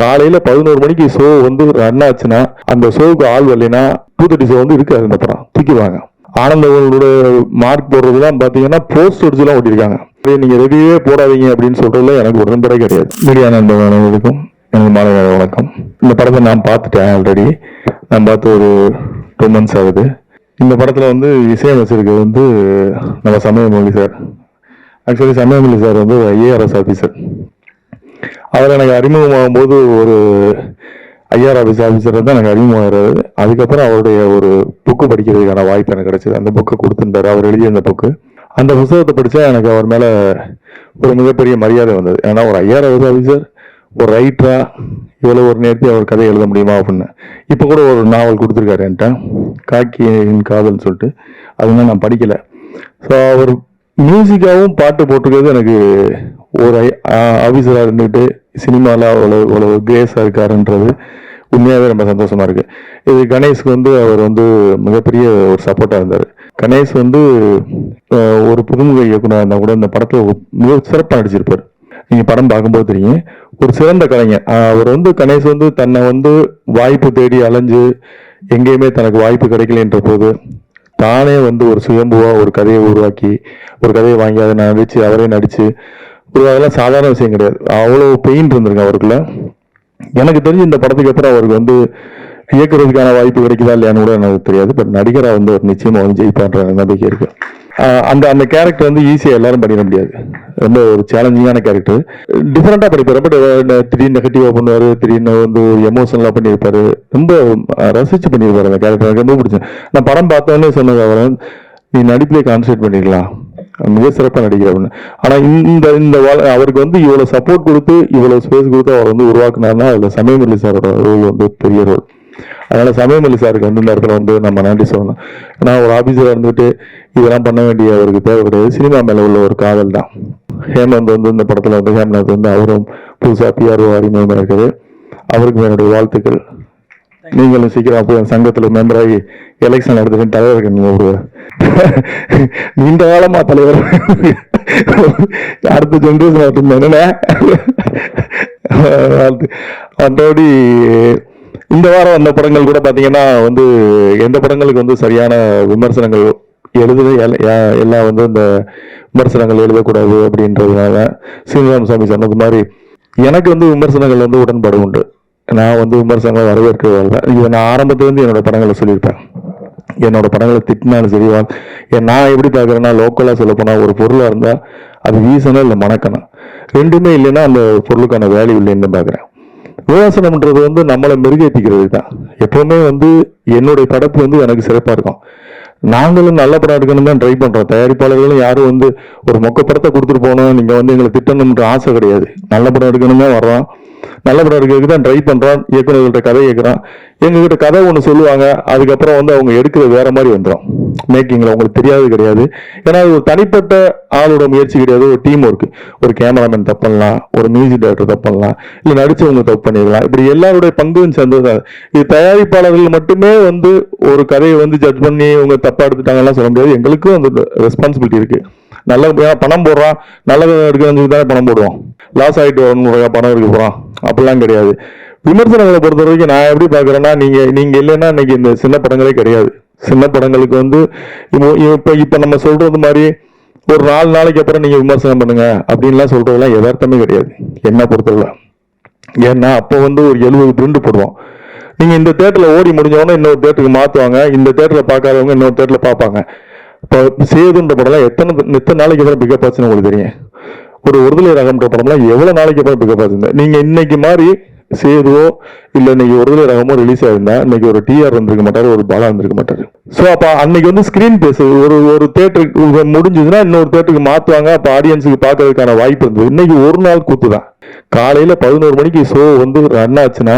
காலையில பதினோரு மணிக்கு ஷோ வந்து ரன் ஆச்சுன்னா அந்த ஷோவுக்கு ஆள் வரலைன்னா டூ தேர்ட்டி ஷோ வந்து இருக்காது அந்த படம். தூக்கிடுவாங்க. ஆனந்தவர்களோட மார்க் போடுறதுலாம் பாத்தீங்கன்னா போஸ்ட் எல்லாம் ஓட்டிருக்காங்க நீங்க ரெடியே போடாதீங்க அப்படின்னு சொல்றதுல எனக்கு உடன்படை கிடையாது. மீடியா நண்பர்களுக்கும் எனக்கு மாலை வணக்கம். இந்த படத்தை நான் பார்த்துட்டேன் ஆல்ரெடி நான் பார்த்து ஒரு டூ மந்த்ஸ் ஆகுது. இந்த படத்துல வந்து இசையமைச்சிருக்கிறது வந்து நம்ம சமயமொழி சார். ஆக்சுவலி சமயமொழி சார் வந்து ஐஏஆர்எஸ் ஆஃபீஸர் அதில் எனக்கு அறிமுகமாகும் போது ஒரு ஐஆர் ஆஃபீஸ் ஆஃபீஸர் தான் எனக்கு அறிமுகமாகிறது அதுக்கப்புறம் அவருடைய ஒரு புக்கு படிக்கிறதுக்கான வாய்ப்பு எனக்கு கிடைச்சது. அந்த புக்கை கொடுத்துருந்தாரு. அவர் எழுதிய அந்த புக்கு அந்த புத்தகத்தை படித்தா எனக்கு அவர் மேலே ஒரு மிகப்பெரிய மரியாதை வந்தது. ஏன்னா ஒரு ஐஆர் ஆஃபீஸ் ஆஃபீஸர் ஒரு ரைட்டராக இவ்வளோ ஒரு நேர்த்தி அவர் கதை எழுத முடியுமா அப்படின்னு. இப்போ கூட ஒரு நாவல் கொடுத்துருக்காரு என்கிட்ட. காக்கியின் காதல்னு சொல்லிட்டு. அதுவும் நான் படிக்கலை. ஸோ அவர் மியூசிக்காகவும் பாட்டு போட்டிருக்கிறது எனக்கு ஒரு ஆஃபீஸராக இருந்துட்டு சினிமாவில் அவ்வளோ அவ்வளோ கிரேஸாக இருக்காருன்றது உண்மையாகவே ரொம்ப சந்தோஷமாக இருக்குது இது கணேஷ்க்கு வந்து அவர் வந்து மிகப்பெரிய ஒரு சப்போர்ட்டாக இருந்தார். கணேஷ் வந்து ஒரு புதுமுக இயக்குனர் இருந்தால் கூட இந்த படத்தில் மிக சிறப்பாக நடிச்சிருப்பார். நீங்கள் படம் பார்க்கும்போது தெரியும். ஒரு சிறந்த கலைஞர். அவர் வந்து கணேஷ் வந்து தன்னை வந்து வாய்ப்பு தேடி அலைஞ்சு எங்கேயுமே தனக்கு வாய்ப்பு கிடைக்கலன்ற போது தானே வந்து ஒரு சுயம்புவாக ஒரு கதையை உருவாக்கி ஒரு கதையை வாங்கி அதை நடித்து அவரே நடித்து ஒரு அதெல்லாம் சாதாரண விஷயம் கிடையாது. அவ்வளோ பெயின் இருந்திருக்கு அவருக்குள்ள. எனக்கு தெரிஞ்சு இந்த படத்துக்கு அப்புறம் அவருக்கு வந்து இயக்குறதுக்கான வாய்ப்பு கிடைக்குதா இல்லையான்னு கூட எனக்கு தெரியாது. பட் நடிகராக வந்து ஒரு நிச்சயமாக வந்து ஜெயிப்பான்ற நம்பிக்கை இருக்கு. அந்த அந்த கேரக்டர் வந்து ஈஸியாக எல்லாரும் பண்ணிட முடியாது. ரொம்ப ஒரு சேலஞ்சிங்கான கேரக்டர் டிஃப்ரெண்டாக படிப்பார் பட் திடீர்னு நெகட்டிவாக பண்ணுவார். திடீர்னு வந்து எமோஷனலாக பண்ணியிருப்பார். ரொம்ப ரசித்து ரசிச்சு அந்த கேரக்டர் எனக்கு ரொம்ப பிடிச்சது. நான் படம் பார்த்தோன்னே சொன்னது அவர் நீ நடிப்பிலே கான்சன்ட்ரேட் பண்ணிக்கலாம் மிக சிறப்பாக நடிக்கிற அப்படின்னு. ஆனால் இந்த இந்த அவருக்கு வந்து இவ்வளோ சப்போர்ட் கொடுத்து இவ்வளோ ஸ்பேஸ் கொடுத்து அவர் வந்து உருவாக்குனாருன்னா அதுல சமயமல்லி சாரோட ரோல் வந்து பெரிய ரோல் அதனால சமயமல்லி சாருக்கு வந்து இந்த இடத்துல வந்து நம்ம நன்றி சொல்லணும். ஏன்னா ஒரு ஆஃபீஸராக இருந்துட்டு இதெல்லாம் பண்ண வேண்டிய அவருக்கு தேவை கிடையாது சினிமா மேலே உள்ள ஒரு காதல் தான். ஹேமந்த் வந்து இந்த படத்தில் வந்து ஹேமநாத் வந்து அவரும் புதுசா பிஆர்ஓ அறிமுகமாக இருக்குது அவருக்கு என்னுடைய வாழ்த்துக்கள். நீங்களும் சீக்கிரம் போய் சங்கத்தில் மெம்பர் எலெக்ஷன் எடுத்துட்டு தலைவர்கள் ஒரு நீண்ட காலமா தலைவர். அடுத்த ஜென்ரேஷன் ஆகட்டும் மற்றபடி இந்த வாரம் வந்த படங்கள் கூட பார்த்தீங்கன்னா வந்து எந்த படங்களுக்கு வந்து சரியான விமர்சனங்கள் எழுதுது யா- எல்லாம் வந்து இந்த விமர்சனங்கள் எழுதக்கூடாது அப்படின்றதுனால சீனிவாசன் சாமி சொன்னது மாதிரி எனக்கு வந்து விமர்சனங்கள் வந்து உடன்பாடு உண்டு. நான் வந்து விமர்சனங்களை வரவேற்கிறதால இதை நான் ஆரம்பத்துலேருந்து என்னோட படங்களை சொல்லியிருப்பேன். என்னோட படங்களை திட்டினாலும் சரி வா- ஏன் நான் எப்படி பார்க்குறேன்னா லோக்கலாக சொல்ல போனால் ஒரு பொருளாக இருந்தால் அது வீசணும் இல்லை மணக்கணும். ரெண்டுமே இல்லைன்னா அந்த பொருளுக்கான வேல்யூ இல்லைன்னு பார்க்குறேன். விமர்சனம்ன்றது வந்து நம்மளை மெருகேற்றிக்கிறது தான். எப்பவுமே வந்து என்னுடைய படப்பு வந்து எனக்கு சிறப்பாக இருக்கும். நாங்களும் நல்ல படம் எடுக்கணும் தான் ட்ரை பண்ணுறோம் தயாரிப்பாளர்களும் யாரும் வந்து ஒரு மொக்க படத்தை கொடுத்துட்டு போகணும் நீங்கள் வந்து எங்களை திட்டணும்ன்ற ஆசை கிடையாது. நல்ல படம் எடுக்கணும் தான் வர்றோம். நல்ல படம் தான் ட்ரை பண்ணுறான் இயக்குநர்கள்ட்ட கதை கேட்குறான் எங்ககிட்ட கதை ஒன்று சொல்லுவாங்க. அதுக்கப்புறம் வந்து அவங்க எடுக்கிறது வேற மாதிரி வந்துடும் மேக்கிங்ல உங்களுக்கு தெரியாது கிடையாது. ஏன்னா அது ஒரு தனிப்பட்ட ஆளோட முயற்சி கிடையாது. ஒரு டீம் ஒர்க் ஒரு கேமராமேன் தப்பண்ணலாம் ஒரு மியூசிக் டைரக்டர் தப்பண்ணலாம் இல்லை நடிச்சவங்க தப்பு பண்ணிடலாம். இப்படி எல்லாருடைய பங்கும் சேர்ந்தது? இது தயாரிப்பாளர்கள் மட்டுமே வந்து ஒரு கதையை வந்து ஜட்ஜ் பண்ணி இவங்க தப்பா எடுத்துட்டாங்கலாம் சொல்ல முடியாது. எங்களுக்கும் அந்த ரெஸ்பான்சிபிலிட்டி இருக்கு. நல்ல பணம் போடுறான். நல்லது எடுக்கணும்னு சொல்லி தானே பணம் போடுவோம் லாஸ் ஆகிட்டு வரணும் பணம் எடுக்க போகிறான் அப்படிலாம் கிடையாது. விமர்சனங்களை பொறுத்த வரைக்கும் நான் எப்படி பார்க்குறேன்னா நீங்கள் நீங்கள் இல்லைன்னா இன்னைக்கு இந்த சின்ன படங்களே கிடையாது. சின்ன படங்களுக்கு வந்து இப்போ இப்போ இப்போ நம்ம சொல்கிறது மாதிரி ஒரு நாலு நாளைக்கு அப்புறம் நீங்கள் விமர்சனம் பண்ணுங்க அப்படின்லாம் சொல்கிறதெல்லாம் எதார்த்தமே கிடையாது. என்ன பொறுத்தவரை. ஏன்னா அப்போ வந்து ஒரு எழுபது பிரிண்ட் போடுவோம் நீங்கள் இந்த தேட்டரில் ஓடி முடிஞ்சவொன்னே இன்னொரு தேட்டருக்கு மாற்றுவாங்க இந்த தேட்டரில் பார்க்காதவங்க இன்னொரு தேட்டரில் பார்ப்பாங்க. இப்போ சேதுன்ற படம்லாம் எத்தனை எத்தனை நாளைக்கு அப்புறம் பிக்கப் ஆச்சுன்னு உங்களுக்கு தெரியும்? ஒரு ஒருதலை ரகம்ன்ற படம்லாம் எவ்வளோ நாளைக்கு அப்புறம் பிக்கப் ஆச்சுருந்தேன் நீங்கள் இன்னைக்கு மாதிரி சேதுவோ இல்லை இன்னைக்கு ஒருதலை ரகமோ ரிலீஸ் ஆயிருந்தா இன்னைக்கு ஒரு டிஆர் வந்திருக்க மாட்டார் ஒரு பாலா வந்திருக்க மாட்டார். ஸோ அப்போ அன்னைக்கு வந்து ஸ்க்ரீன் பேஸ் ஒரு ஒரு தேட்டருக்கு முடிஞ்சதுன்னா இன்னொரு தேட்டருக்கு மாற்றுவாங்க அப்போ ஆடியன்ஸுக்கு பார்க்கறதுக்கான வாய்ப்பு இருந்தது. இன்னைக்கு ஒரு நாள் கூத்து தான். காலையில் பதினோரு மணிக்கு ஷோ வந்து ரன் ஆச்சுன்னா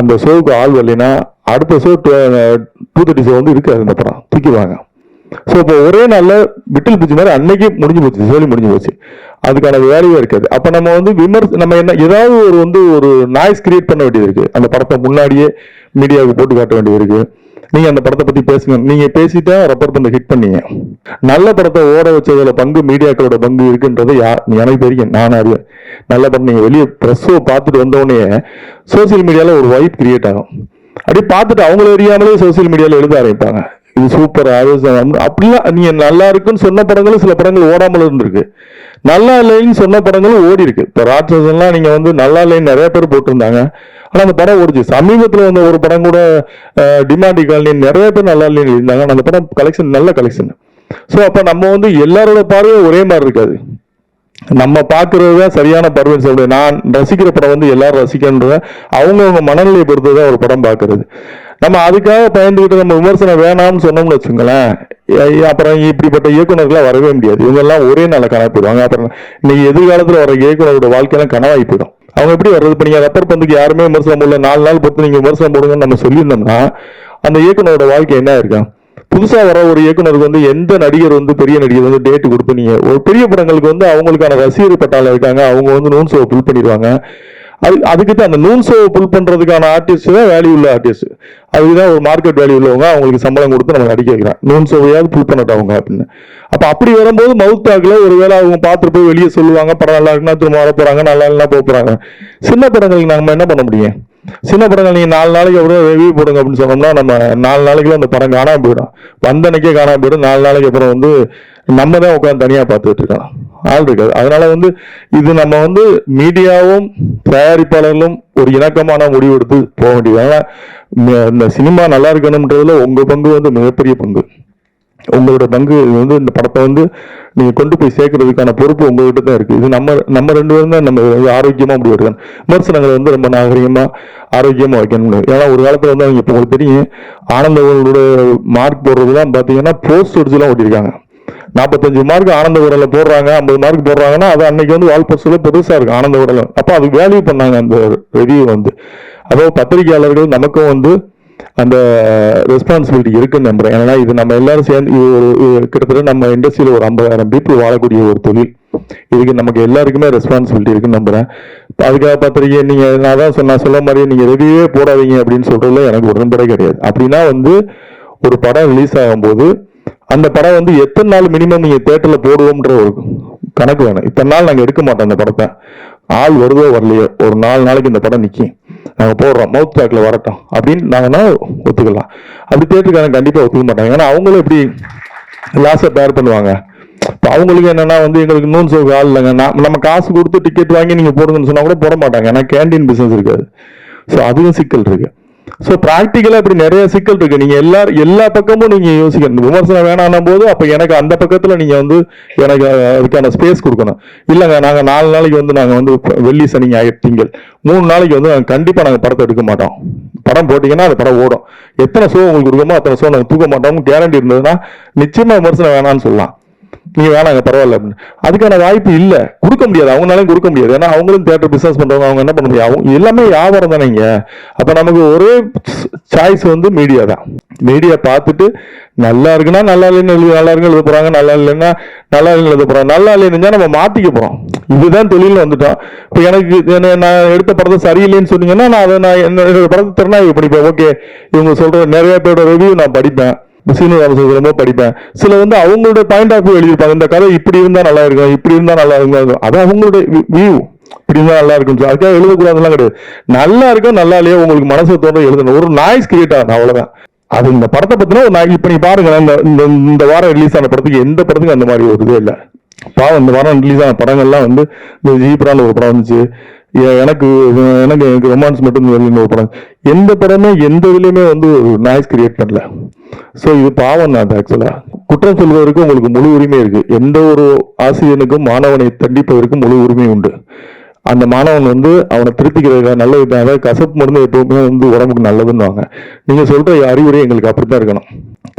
அந்த ஷோவுக்கு ஆள் வரலைன்னா அடுத்த ஷோ டூ தேர்ட்டி ஷோ வந்து இருக்காது அந்த படம். தூக்கிடுவாங்க. ஸோ இப்போ ஒரே நாளில் விட்டில் பூச்சி மாதிரி அன்னைக்கு முடிஞ்சு போச்சு சோழி முடிஞ்சு போச்சு. அதுக்கான வேலையே இருக்காது. அப்போ நம்ம வந்து விமர்ச நம்ம என்ன ஏதாவது ஒரு வந்து ஒரு நாய்ஸ் கிரியேட் பண்ண வேண்டியது இருக்கு. அந்த படத்தை முன்னாடியே மீடியாவுக்கு போட்டு காட்ட வேண்டியது இருக்குது நீங்க அந்த படத்தை பத்தி பேசுங்க. நீங்க பேசிட்டா ரப்பர் பண்ண ஹிட் பண்ணீங்க நல்ல படத்தை ஓட வச்சதுல பங்கு மீடியாக்களோட பங்கு இருக்குன்றது யா எனக்கு தெரியும். நான் அறிவேன். நல்ல படம். நீங்க வெளியே ப்ரெஸ்ஸோ பார்த்துட்டு வந்தோடனே சோசியல் மீடியால ஒரு வைப் கிரியேட் ஆகும். அப்படியே பார்த்துட்டு அவங்கள அறியாமலே சோசியல் மீடியால எழுத ஆரம்பிப்பாங்க. இது சூப்பர் அப்படிலாம் நீங்க நல்லா இருக்குன்னு சொன்ன படங்களும் சில படங்கள் ஓடாமல் இருந்திருக்கு. நல்லா இல்லைன்னு சொன்ன படங்களும் ஓடி இருக்கு. இப்போ ராட்சசன்லாம் நீங்க வந்து நல்லா இல்லைன்னு நிறைய பேர் போட்டிருந்தாங்க. ஆனால் அந்த படம் ஓடிச்சு. சமீபத்தில் வந்த ஒரு படம் கூட டிமாண்டி காலனி நிறைய பேர் நல்லா இல்லைன்னு இருந்தாங்க அந்த படம் கலெக்ஷன் நல்ல கலெக்ஷன் ஸோ அப்போ நம்ம வந்து எல்லாரோட பார்வையும் ஒரே மாதிரி இருக்காது. நம்ம பார்க்கறது தான் சரியான பருவம் சொல்றது நான் ரசிக்கிற படம் வந்து எல்லாரும் ரசிக்கன்றத அவங்கவுங்க மனநிலையை பொறுத்து தான் ஒரு படம் பார்க்கறது. நம்ம அதுக்காக பயந்துகிட்டு நம்ம விமர்சனம் வேணாம்னு சொன்னோம்னு வச்சுங்களேன் அப்புறம் இப்படிப்பட்ட இயக்குநர்களாக வரவே முடியாது. இவங்கெல்லாம் ஒரே நாள கனவு போயிடுவாங்க. அப்புறம் இன்னைக்கு எதிர்காலத்தில் வர இயக்குனரோட வாழ்க்கையெல்லாம் கனவாகி போயிடும். அவங்க எப்படி வர்றது? இப்போ நீங்கள் ரப்பர் பந்துக்கு யாருமே விமர்சனம் போடல. நாலு நாள் பொறுத்து நீங்கள் விமர்சனம் போடுங்கன்னு நம்ம சொல்லியிருந்தோம்னா அந்த இயக்குனரோட வாழ்க்கை என்ன இருக்கா? புதுசாக வர ஒரு இயக்குனருக்கு வந்து எந்த நடிகர் வந்து பெரிய நடிகர் வந்து டேட் கொடுத்து ஒரு பெரிய படங்களுக்கு வந்து அவங்களுக்கான ரசிகர் பட்டாளம் இருக்காங்க. அவங்க வந்து நூன் ஷோவை பண்ணிடுவாங்க. அது அதுக்கிட்ட அந்த நூன் சோவை புல் பண்ணுறதுக்கான ஆர்டிஸ்ட் தான் வேல்யூ உள்ள ஆர்டிஸ்ட் அதுதான் ஒரு மார்க்கெட் வேல்யூ உள்ளவங்க அவங்களுக்கு சம்பளம் கொடுத்து நம்ம அடிக்க வைக்கிறான் நூன் சோவையாவது புல் பண்ணட்டும் அவங்க அப்படின்னு. அப்போ அப்படி வரும்போது மவுத் ஒரு வேளை அவங்க பார்த்துட்டு போய் வெளியே சொல்லுவாங்க படம் நல்லா இருக்குன்னா திரும்ப வர போகிறாங்க நல்லா இல்லைன்னா போக போகிறாங்க சின்ன படங்களுக்கு நம்ம என்ன பண்ண முடியும்? சின்ன படங்கள் நீங்கள் நாலு நாளைக்கு அப்புறம் ரிவ்யூ போடுங்க அப்படின்னு சொன்னோம்னா நம்ம நாலு நாளைக்குள்ள அந்த படம் காணாமல் போயிடும். வந்த அன்னைக்கே காணாம போயிடும். நாலு நாளைக்கு அப்புறம் வந்து நம்ம தான் உட்காந்து தனியாக பார்த்துட்டு இருக்கோம் ஆள் இருக்காது. அதனால வந்து இது நம்ம வந்து மீடியாவும் தயாரிப்பாளர்களும் ஒரு இணக்கமான முடிவு எடுத்து போக வேண்டியது. அதனால இந்த- சினிமா நல்லா இருக்கணும்ன்றதுல உங்க பங்கு வந்து மிகப்பெரிய பங்கு. உங்களோட பங்கு வந்து இந்த படத்தை வந்து நீங்க கொண்டு போய் சேர்க்கறதுக்கான பொறுப்பு உங்ககிட்ட தான் இருக்கு. இது நம்ம நம்ம ரெண்டு பேரும் தான் நம்ம வந்து ஆரோக்கியமா முடிவு எடுக்கணும். விமர்சனங்களை வந்து ரொம்ப நாகரிகமா ஆரோக்கியமா வைக்கணும். ஏன்னா ஒரு காலத்துல வந்து அவங்க இப்போ உங்களுக்கு தெரியும் ஆனந்தவர்களோட மார்க் போடுறதுலாம் பாத்தீங்கன்னா போஸ்ட் ஒடிச்சுலாம் ஓட்டியிருக்காங்க நாற்பத்தஞ்சு மார்க் ஆனந்த உடல போடுறாங்க ஐம்பது மார்க் போடுறாங்கன்னா அது அன்னைக்கு வந்து வால் பெருசாக இருக்கும் ஆனந்த உடல அப்போ அது வேல்யூ பண்ணாங்க அந்த ரிவ்யூ வந்து. அதோ பத்திரிகையாளர்கள் நமக்கும் வந்து அந்த ரெஸ்பான்சிபிலிட்டி இருக்குன்னு நம்புறேன். ஏன்னா இது நம்ம எல்லாரும் சேர்ந்து இது ஒரு கிட்டத்தட்ட நம்ம இண்டஸ்ட்ரியில் ஒரு ஐம்பதாயிரம் பீப்புள் வாழக்கூடிய ஒரு தொழில். இதுக்கு நமக்கு எல்லாருக்குமே ரெஸ்பான்சிபிலிட்டி இருக்குன்னு நம்புறேன். அதுக்காக பத்திரிக்கை நீங்க நான் தான் சொன்ன சொல்ல மாதிரி நீங்க ரிவ்யூவே போடாதீங்க அப்படின்னு சொல்றதுல எனக்கு உடன்படே கிடையாது. அப்படின்னா வந்து ஒரு படம் ரிலீஸ் ஆகும்போது அந்த படம் வந்து எத்தனை நாள் மினிமம் நீங்க தேட்டர்ல போடுவோம்ன்ற ஒரு கணக்கு வேணும். இத்தனை நாள் நாங்க எடுக்க மாட்டோம் அந்த படத்தை. ஆள் வருதோ வரலையோ ஒரு நாலு நாளைக்கு இந்த படம் நிக்கும். நாங்க போடுறோம் மவுத் டாக்ல வரட்டும் அப்படின்னு நாங்கன்னா ஒத்துக்கலாம். அப்படி தேட்டருக்கான கண்டிப்பா ஒத்துக்க மாட்டாங்க. ஏன்னா அவங்களும் எப்படி லாஸை பேர் பண்ணுவாங்க. இப்போ அவங்களுக்கு என்னன்னா வந்து எங்களுக்கு நூன் சோ ஆள் இல்லைங்க. நம்ம காசு கொடுத்து டிக்கெட் வாங்கி நீங்க போடுங்கன்னு சொன்னா கூட போட மாட்டாங்க. ஏன்னா கேண்டீன் பிசினஸ் இருக்காது. ஸோ அதுவும் சிக்கல் இருக்கு. ஸோ ப்ராக்டிக்கலாக இப்படி நிறைய சிக்கல் இருக்கு. நீங்கள் எல்லா எல்லா பக்கமும் நீங்கள் யோசிக்கணும். விமர்சனம் வேணாம் போது அப்போ எனக்கு அந்த பக்கத்தில் நீங்கள் வந்து எனக்கு அதுக்கான ஸ்பேஸ் கொடுக்கணும். இல்லைங்க நாங்கள் நாலு நாளைக்கு வந்து நாங்கள் வந்து வெள்ளி சனி ஞாயிறு திங்கள். மூணு நாளைக்கு வந்து நாங்கள் கண்டிப்பாக நாங்கள் படத்தை எடுக்க மாட்டோம். படம் போட்டிங்கன்னா அது படம் ஓடும். எத்தனை ஷோ உங்களுக்கு கொடுக்கமோ அத்தனை ஷோ நாங்கள் தூக்க மாட்டோம். கேரண்டி இருந்ததுன்னா நிச்சயமாக விமர்சனம் வேணாம்னு சொல்லலாம். நீங்கள் வேணாங்க பரவாயில்ல அப்படின்னு. அதுக்கான வாய்ப்பு இல்லை. கொடுக்க முடியாது. அவங்களாலையும் கொடுக்க முடியாது. ஏன்னா அவங்களும் தேட்டர் பிசினஸ் பண்றவங்க அவங்க என்ன பண்ண முடியும்? அவங்க எல்லாமே வியாபாரம் தானேங்க. அப்ப நமக்கு ஒரே சாய்ஸ் வந்து மீடியா தான். மீடியா பார்த்துட்டு நல்லா இருக்குன்னா நல்லா இல்லைன்னு எழுதி நல்லா இருக்குன்னு எழுத போறாங்க நல்லா இல்லைன்னா நல்லா இல்லைன்னு எழுத போறாங்க. நல்லா இல்லைன்னு நம்ம மாத்திக்க போறோம். இதுதான் தொழில் வந்துட்டோம். இப்போ எனக்கு என்ன- நான் எடுத்த படத்தை சரியில்லைன்னு சொன்னீங்கன்னா நான் அதை நான் என்னோட படத்தை திறனாய்வு படிப்பேன் ஓகே இவங்க சொல்ற நிறைய பேரோட ரிவ்யூ நான் படிப்பேன். சீனு ராமசுந்தரமோ படிப்பேன். சில வந்து அவங்களோட பாயிண்ட் ஆஃப் வியூ எழுதியிருப்பாங்க. இந்த கதை இப்படி இருந்தால் நல்லா இருக்கும் இப்படி இருந்தால் நல்லா இருக்கும் அது அவங்களோட வியூ இப்படி இருந்தால் நல்லா இருக்கும் சொல்லி. அதுக்காக எழுதக்கூடாதுலாம் கிடையாது. நல்லா இருக்கும் நல்லா இல்லையோ உங்களுக்கு மனசு தோன்ற எழுதணும். ஒரு நாய்ஸ் கிரியேட் ஆகணும் அவ்வளோதான் அது இந்த படத்தை பற்றினா ஒரு நாய் இப்ப நீ பாருங்க இந்த இந்த இந்த வாரம் ரிலீஸ் ஆன படத்துக்கு எந்த படத்துக்கும் அந்த மாதிரி ஒரு இதே இல்லை. பாவம் இந்த வாரம் ரிலீஸ் ஆன படங்கள்லாம் வந்து இந்த ஜீப்ரான்னு ஒரு படம் வந்துச்சு. எனக்கு எனக்கு எனக்கு ரொமான்ஸ் மட்டும் வெளியில ஒரு படம். எந்த படமே எந்த இதுலையுமே வந்து ஒரு நாய்ஸ் கிரியேட் பண்ணல. ஸோ இது பாவம் தான் ஆக்சுவலாக குற்றம் சொல்வதற்கு உங்களுக்கு முழு உரிமை இருக்கு. எந்த ஒரு ஆசிரியனுக்கும் மாணவனை தண்டிப்பதற்கு முழு உரிமை உண்டு. அந்த மாணவன் வந்து அவனை திருத்திக்கிறதுக்காக நல்ல தான் அதாவது கசப்பு மருந்து எப்பவுமே வந்து உடம்புக்கு நல்லதுன்னுவாங்க. நீங்கள் சொல்கிற அறிவுரை எங்களுக்கு அப்படி தான் இருக்கணும்.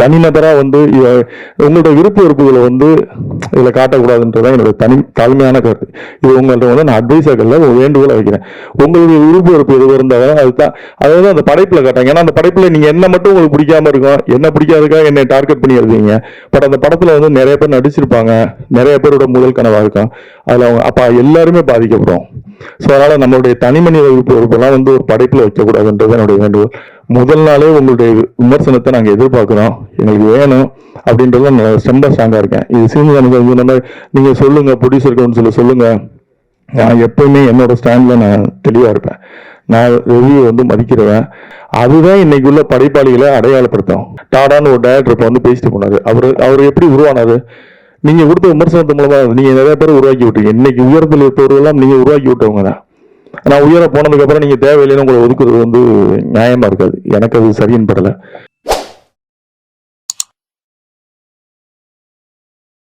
தனிநபராக வந்து உங்களுடைய உங்களோட விருப்ப வெறுப்புகளை வந்து இதில் காட்டக்கூடாதுன்றதான் என்னோட தனி தாழ்மையான கருத்து. இது உங்கள்ட்ட வந்து நான் அட்வைஸாக்கள்ல ஒரு வேண்டுகோளை வைக்கிறேன். உங்களுடைய விருப்ப வெறுப்பு எதுவும் இருந்தாலும் அதுதான் அதாவது அந்த படைப்பில் காட்டாங்க ஏன்னா அந்த படைப்பில் நீங்கள் என்ன மட்டும் உங்களுக்கு பிடிக்காம இருக்கும் என்ன பிடிக்காதுக்காக என்னை டார்கெட் பண்ணி எழுதுவீங்க பட் அந்த படத்தில் வந்து நிறைய பேர் நடிச்சிருப்பாங்க. நிறைய பேரோட முதல் கனவாக இருக்கும். அதில் அவங்க அப்போ எல்லாருமே பாதிக்கப்படும். ஸோ அதனால் நம்மளுடைய தனி மனித விருப்ப வெறுப்பெல்லாம் வந்து ஒரு படைப்பில் வைக்கக்கூடாதுன்றது என்னுடைய வேண்டுகோள். முதல் நாளே உங்களுடைய விமர்சனத்தை நாங்கள் எதிர்பார்க்குறோம். எங்களுக்கு வேணும் அப்படின்றத நான் ரொம்ப ஸ்ட்ராங்காக இருக்கேன். இது சீனியர் வந்து நீங்கள் சொல்லுங்கள் ப்ரொடியூசர் கவுன்சிலில் சொல்லுங்கள் நான் எப்பவுமே என்னோட ஸ்டாண்டில் நான் தெளிவாக இருப்பேன். நான் ரிவ்யூ வந்து மதிக்கிறவன். அதுதான் இன்னைக்கு உள்ள படைப்பாளிகளை அடையாளப்படுத்தும். டாடான்னு ஒரு டேரக்டர் இப்போ வந்து பேசிட்டு போனாரு. அவர் அவர் எப்படி உருவானாரு? நீங்கள் கொடுத்த விமர்சனத்து மூலமாக நீங்கள் நிறைய பேர் உருவாக்கி விட்டீங்க. இன்னைக்கு உயரத்தில் இருப்பவர்களெல்லாம் நீங்கள் உருவாக்கி விட்டவங்க தான் நான் உயர போனதுக்கப்புறம் நீங்கள் நீங்க தேவையில்லைன்னு உங்களை ஒதுக்குறது வந்து நியாயமா இருக்காது. எனக்கு அது சரியின்படலை. படல